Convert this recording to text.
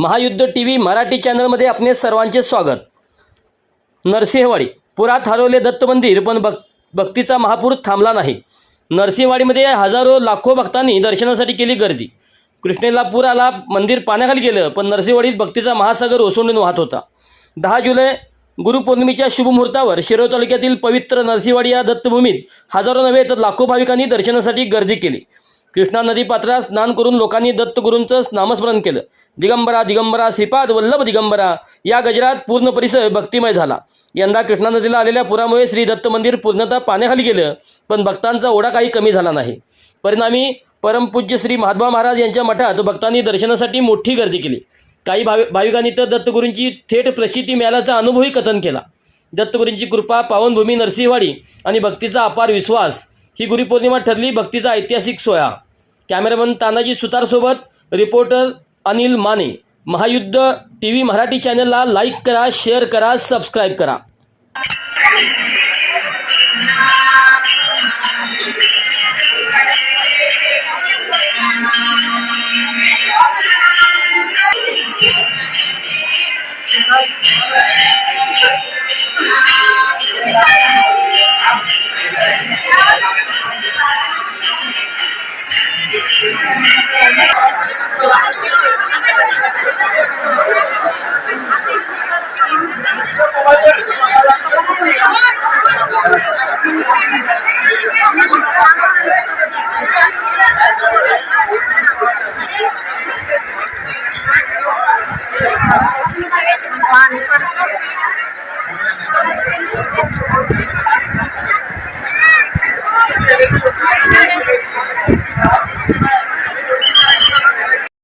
महायुद्ध T V Marathi चॅनलमध्ये आपले सर्वांचे स्वागत. नरसिंहवाडी पुरात हरवले दत्त मंदिर पण भक् भक्तीचा महापूर थांबला नाही. नरसिंहवाडीमध्ये हजारो लाखो भक्तांनी दर्शनासाठी केली गर्दी. कृष्णेला पूर आला मंदिर पाण्याखाली गेलं पण नरसिंहवाडीत भक्तीचा महासागर ओसंडून वाहत होता. दहा जुलै गुरुपौर्णिमेच्या शुभमुहूर्तावर शिरोळ तालुक्यातील पवित्र नरसिंहवाडी या दत्तभूमीत हजारो नव्हे तर लाखो भाविकांनी दर्शनासाठी गर्दी केली. कृष्णा नदी पात्रात स्नान करून लोकांनी दत्तगुरूंचं नामस्मरण केलं. दिगंबरा दिगंबरा श्रीपाद वल्लभ दिगंबरा या गजरात पूर्ण परिसर भक्तिमय झाला. यंदा कृष्णा नदीला आलेल्या पुरामुळे श्री दत्त मंदिर पूर्णतः पाण्याखाली गेलं पण भक्तांचा ओढा काही कमी झाला नाही. परिणामी परमपूज्य श्री महात्मा महाराज यांच्या मठात भक्तांनी दर्शनासाठी मोठी गर्दी केली. काही भावि भाविकांनी तर दत्तगुरूंची थेट प्रचिती मिळाल्याचा अनुभवही कथन केला. दत्तगुरूंची कृपा पावनभूमी नरसिंहवाडी आणि भक्तीचा अपार विश्वास ही गुरुपौर्णिमा ठरली भक्तीचा ऐतिहासिक सोहळा. कॅमेरामन तानाजी सुतारसोबत रिपोर्टर अनिल माने. महायुद्ध टी व्ही मराठी चॅनलला लाईक करा शेअर करा सबस्क्राईब करा. পানি